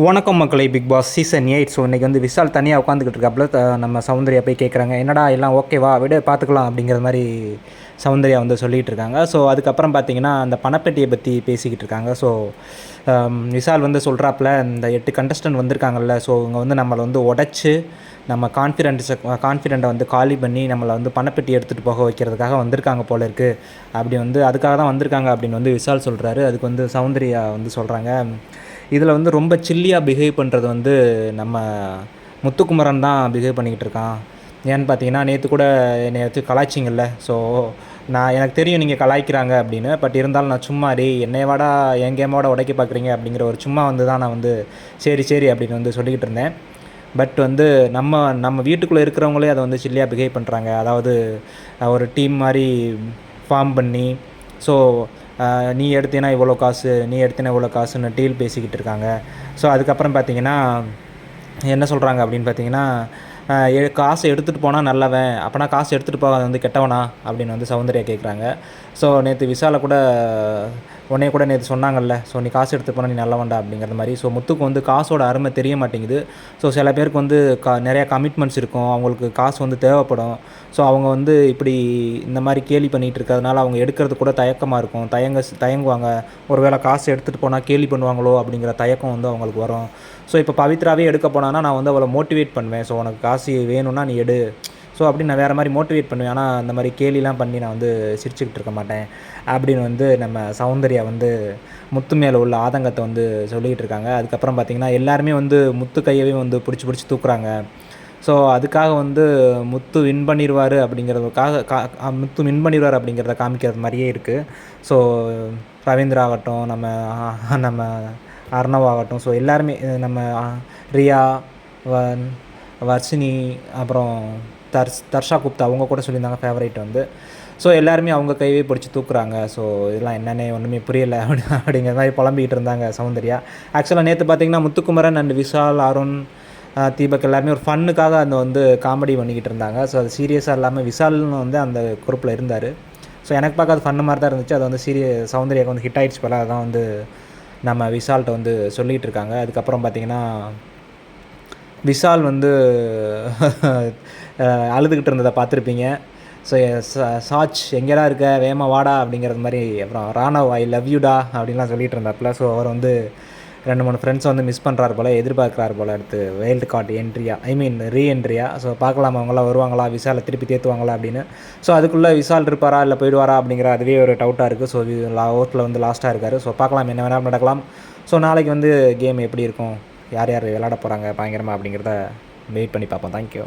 வணக்கம் மக்களை Bigg Boss season eight so இன்றைக்கி வந்து விஷால் தனியாக உட்காந்துக்கிட்டு இருக்காப்புல. நம்ம சௌந்தர்யா போய் கேட்குறாங்க என்னடா எல்லாம் ஓகேவா விட பார்த்துக்கலாம் அப்படிங்கிற மாதிரி சௌந்தர்யா வந்து சொல்லிகிட்டு இருக்காங்க. ஸோ அதுக்கப்புறம் பார்த்தீங்கன்னா அந்த பணப்பெட்டியை பற்றி பேசிக்கிட்டு இருக்காங்க. ஸோ விஷால் வந்து சொல்கிறாப்புல இந்த எட்டு கண்டஸ்டன்ட் வந்திருக்காங்கல்ல. ஸோ இவங்க வந்து நம்மளை வந்து உடச்சி நம்ம கான்ஃபிடென்ஸை கான்ஃபிடெண்ட்டை வந்து காலி பண்ணி நம்மளை வந்து பணப்பெட்டி எடுத்துகிட்டு போக வைக்கிறதுக்காக வந்திருக்காங்க போல இருக்குது அப்படி வந்து அதுக்காக தான் வந்திருக்காங்க அப்படின்னு வந்து விஷால் சொல்கிறாரு அதுக்கு வந்து சௌந்தர்யா வந்து சொல்கிறாங்க இதில் வந்து ரொம்ப சில்லியாக பிஹேவ் பண்ணுறது வந்து நம்ம முத்துக்குமரன் தான் பிஹேவ் பண்ணிக்கிட்டு இருக்கான். ஏன்னு பார்த்தீங்கன்னா நேற்று கூட என்னை வச்சு கலாய்ச்சிங்கல்ல ஸோ நான் எனக்கு தெரியும் நீங்கள் கலாய்க்கிறாங்க அப்படின்னு. பட் இருந்தாலும் நான் சும்மா டேய் என்னை வாடா என் கேமோட உடைக்க பார்க்குறீங்க. அப்படிங்கிற ஒரு சும்மா வந்து தான் நான் வந்து சரி சரி அப்படின்னு வந்து சொல்லிக்கிட்டு இருந்தேன். பட் வந்து நம்ம நம்ம வீட்டுக்குள்ளே இருக்கிறவங்களே அதை வந்து சில்லியாக பிஹேவ் பண்ணுறாங்க அதாவது ஒரு டீம் மாதிரி ஃபார்ம் பண்ணி ஸோ நீ எடுத்தீனா இவ்வளோ காசு நீ எடுத்தீனா இவ்வளோ காசுன்னு டீல் பேசிக்கிட்டு இருக்காங்க. ஸோ அதுக்கப்புறம் பார்த்தீங்கன்னா என்ன சொல்கிறாங்க அப்படின்னு பார்த்தீங்கன்னா எ- காசு எடுத்துகிட்டு போனால் நல்லவன் அப்போனா காசு எடுத்துகிட்டு போக வந்து கெட்டவனா அப்படின்னு வந்து சௌந்தர்யா கேட்குறாங்க ஸோ நேற்று விசாலை கூட உடனே கூட நேற்று சொன்னாங்கல்ல ஸோ நீ காசு எடுத்து போனால் நீ நல்லவன்டா அப்படிங்கிற மாதிரி. ஸோ முத்துக்கு வந்து காசோட அருமை தெரிய மாட்டேங்குது. ஸோ சில பேருக்கு வந்து கா நிறையா கமிட்மெண்ட்ஸ் இருக்கும். அவங்களுக்கு காசு வந்து தேவைப்படும். ஸோ அவங்க வந்து இப்படி இந்த மாதிரி கேலி பண்ணிகிட்டு இருக்கிறதுனால அவங்க எடுக்கிறது கூட தயக்கமாக இருக்கும். தயங்க தயங்குவாங்க. ஒருவேளை காசு எடுத்துகிட்டு போனால் கேலி பண்ணுவாங்களோ அப்படிங்கிற தயக்கம் வந்து அவங்களுக்கு வரும். ஸோ இப்போ பவித்ராவே எடுக்க போனான்னா நான் வந்து அவளை மோட்டிவேட் பண்ணுவேன். ஸோ உனக்கு காசு வேணும்னா நீ எடு. ஸோ அப்படி நான் வேறு மாதிரி மோட்டிவேட் பண்ணுவேன். ஆனால் அந்த மாதிரி கேலிலாம் பண்ணி நான் வந்து சிரிச்சுக்கிட்டு இருக்க மாட்டேன். அப்படின்னு வந்து நம்ம சௌந்தர்யா வந்து முத்து மேலே உள்ள ஆதங்கத்தை வந்து சொல்லிக்கிட்டு இருக்காங்க. அதுக்கப்புறம் பார்த்திங்கன்னா எல்லாருமே வந்து முத்து கையவே வந்து பிடிச்சி பிடிச்சி தூக்குறாங்க. ஸோ அதுக்காக வந்து முத்து வின் பண்ணிடுவார் அப்படிங்கிறதுக்காக கா முத்து வின் பண்ணிடுவார் அப்படிங்கிறத காமிக்கிறது மாதிரியே இருக்குது ஸோ ரவீந்திரா ஆகட்டும் நம்ம நம்ம அர்ணவ் ஆகட்டும். ஸோ எல்லாருமே நம்ம ரியா வ- வர்ஷினி அப்புறம் தர்ஷ் தர்ஷா குப்தா அவங்க கூட சொல்லியிருந்தாங்க ஃபேவரேட் வந்து. ஸோ எல்லாருமே அவங்க கைவே பிடிச்சி தூக்குறாங்க. ஸோ இதெல்லாம் என்னென்ன ஒன்றுமே புரியலை. அப்படி அப்படிங்கிற மாதிரி புலம்பிக்கிட்டு இருந்தாங்க சௌந்தர்யா. ஆக்சுவலாக நேற்று பார்த்தீங்கன்னா முத்துக்குமரன் அண்ட் விஷால் அருண் தீபக் எல்லாருமே ஒரு ஃபன்னுக்காக அந்த வந்து காமெடி பண்ணிக்கிட்டு இருந்தாங்க. ஸோ அது சீரியஸாக இல்லாமல் விஷால்னு வந்து அந்த குரூப்பில் இருந்தார். ஸோ எனக்கு பார்க்க அது ஃபன்னு மாதிரி தான் இருந்துச்சு. அது வந்து சீரிய சௌந்தர்யாவுக்கு வந்து ஹிட் ஆயிடுச்சு போல. அதான் வந்து நம்ம விஷால்கிட்ட வந்து சொல்லிகிட்டு இருக்காங்க. அதுக்கப்புறம் பார்த்தீங்கன்னா விஷால் வந்து அழுதுகிட்டு இருந்ததை பார்த்துருப்பீங்க. ஸோ சாச் எங்கேடா இருக்க? வேமா வாடா அப்படிங்கிறது மாதிரி அப்புறம் ராணவ் ஐ லவ் யூடா அப்படின்லாம் சொல்லிட்டு இருந்தாப்புல. ஸோ அவர் வந்து ரெண்டு மூணு ஃப்ரெண்ட்ஸ் வந்து மிஸ் பண்ணுறாரு போல் எதிர்பார்க்குறாரு போல் அடுத்து வைல்டு கார்டு என்ட்ரியா ஐ மீன் ரீ என்ட்ரியா ஸோ பார்க்கலாம் அவங்களாம் வருவாங்களா? விசாலை திருப்பி தேத்துவாங்களா அப்படின்னு. ஸோ அதுக்குள்ளே விசால் இருப்பாரா? இல்லை போயிடுவாரா? அப்படிங்கிற அதுவே ஒரு டவுட்டாக இருக்குது ஸோ ஓட்டில் வந்து லாஸ்ட்டாக இருக்கார். ஸோ பார்க்கலாம் என்ன வேணாலும் நடக்கலாம். ஸோ நாளைக்கு வந்து கேம் எப்படி இருக்கும்? யார் யார் விளையாட போகிறாங்க பயங்கரமாக அப்படிங்கிறத வெயிட் பண்ணி பார்ப்போம். தேங்க்யூ